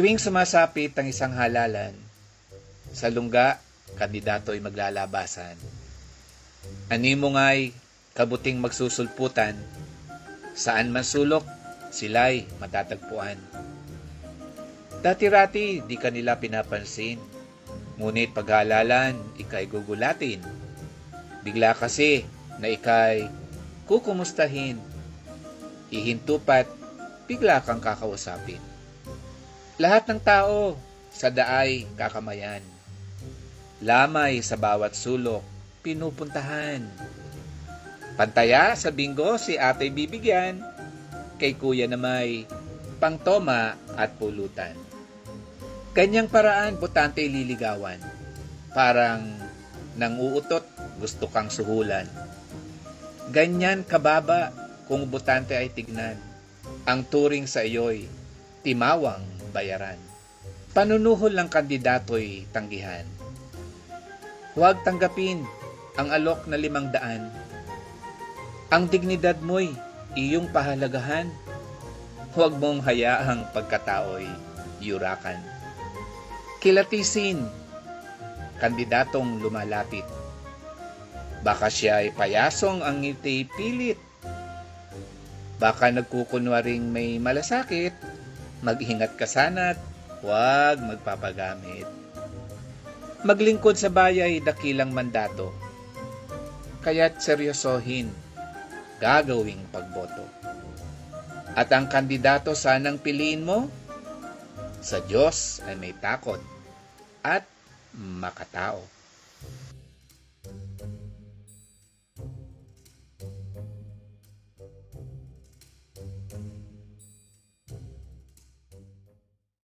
Tuwing sumasapit ang isang halalan, sa lungga, kandidato ay maglalabasan. Animo nga'y kabuting magsusulputan, saan man sulok, sila'y matatagpuan. Dati-rati, di kanila pinapansin. Ngunit paghalalan, ikay gugulatin. Bigla kasi na ikay kukumustahin. Ihintupat, bigla kang kakausapin. Lahat ng tao sa daay kakamayan. Lamay sa bawat sulok, pinupuntahan. Pantaya sa bingo si ate bibigyan. Kay kuya na may pangtoma at pulutan. Ganyang paraan butante liligawan. Parang nang uutot, gusto kang suhulan. Ganyan kababa kung butante ay tignan. Ang turing sa iyo'y timawang bayaran. Panunuhol ng kandidato'y tanggihan. Huwag tanggapin ang alok na limang daan. Ang dignidad mo'y iyong pahalagahan. Huwag mong hayaang pagkatao'y yurakan. Kilatisin, kandidatong lumalapit. Baka siya ay payasong ang ngiti pilit. Baka nagkukunwaring may malasakit, mag-ingat ka sana't huwag magpapagamit. Maglingkod sa bayay dakilang mandato. Kaya't seryosohin, gagawing pagboto. At ang kandidato sanang piliin mo, sa Diyos ay may takot at makatao.